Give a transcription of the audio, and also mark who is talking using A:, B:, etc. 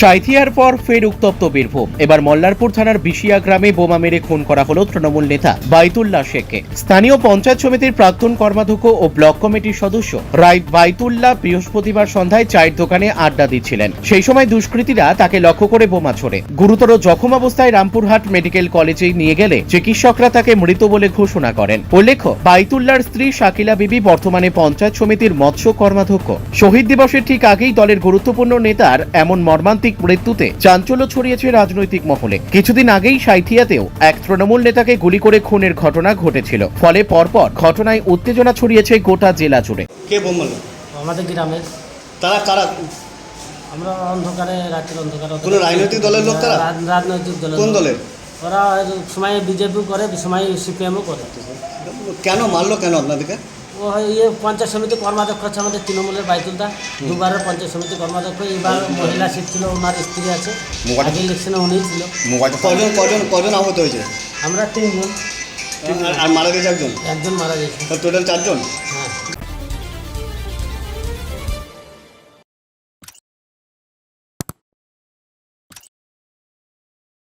A: সাঁইথিয়ার পর ফের উত্তপ্ত বীরভূম। এবার মল্লারপুর থানার বিশিয়া গ্রামে বোমা মেরে খুন করা হলো তৃণমূল নেতা বাইতুল্লাহ শেখকে। স্থানীয় পঞ্চায়েত সমিতির প্রাক্তন কর্মাধ্যক্ষ ও ব্লক কমিটির সদস্য রায় বাইতুল্লাহ বৃহস্পতিবার সন্ধ্যায় চায়ের দোকানে আড্ডা দিচ্ছিলেন। সেই সময় দুষ্কৃতীরা তাকে লক্ষ্য করে বোমা ছোড়ে। গুরুতর জখম অবস্থায় রামপুরহাট মেডিকেল কলেজে নিয়ে গেলে চিকিৎসকরা তাকে মৃত বলে ঘোষণা করেন। উল্লেখ্য বাইতুল্লাহর স্ত্রী শাকিলা বিবি বর্তমানে পঞ্চায়েত সমিতির মৎস্য কর্মাধ্যক্ষ। শহীদ দিবসের ঠিক আগেই দলের গুরুত্বপূর্ণ নেতার এমন মর্মান্তিক মৃত্যুতে চাঞ্চল্য ছড়িয়েছে রাজনৈতিক মহলে। কিছুদিন আগেই সাইথিয়াতেও এক তৃণমূল নেতাকে গুলি করে খুনের ঘটনা ঘটেছিল। ফলে পরপর ঘটনায় উত্তেজনা ছড়িয়েছে গোটা জেলা জুড়ে।
B: কে বোম
C: আমাদের গ্রামের।
B: তারা কারা?
C: আমরা অন্ধকারে রাতের অন্ধকারে
B: কোনো রাজনৈতিক দলের লোক তারা?
C: রাজনৈতিক দলের
B: কোন দলের?
C: ওরা সময় বিজেপি করে সময় সিপিএমও করে।
B: কেন মারলো কেন আপনাদেরকে?
C: ও ইয়ে পঞ্চায়েত সমিতি কর্মাধ্যক্ষ আছে আমাদের তৃণমূলের বাইতুলদা দুবারের পঞ্চায়েত সমিতি কর্মাধ্যক্ষ এবার মহিলা সিট ছিল ওনার স্ত্রী আছে। আগে ইলেকশনে উনি ছিল।
B: কজন কজন কজন আহত হয়েছে?
C: আমরা তিনজন।
B: আর- আর মারা গেছে একজন?
C: একজন মারা গেছে।
B: টোটাল চারজন?
C: হ্যাঁ।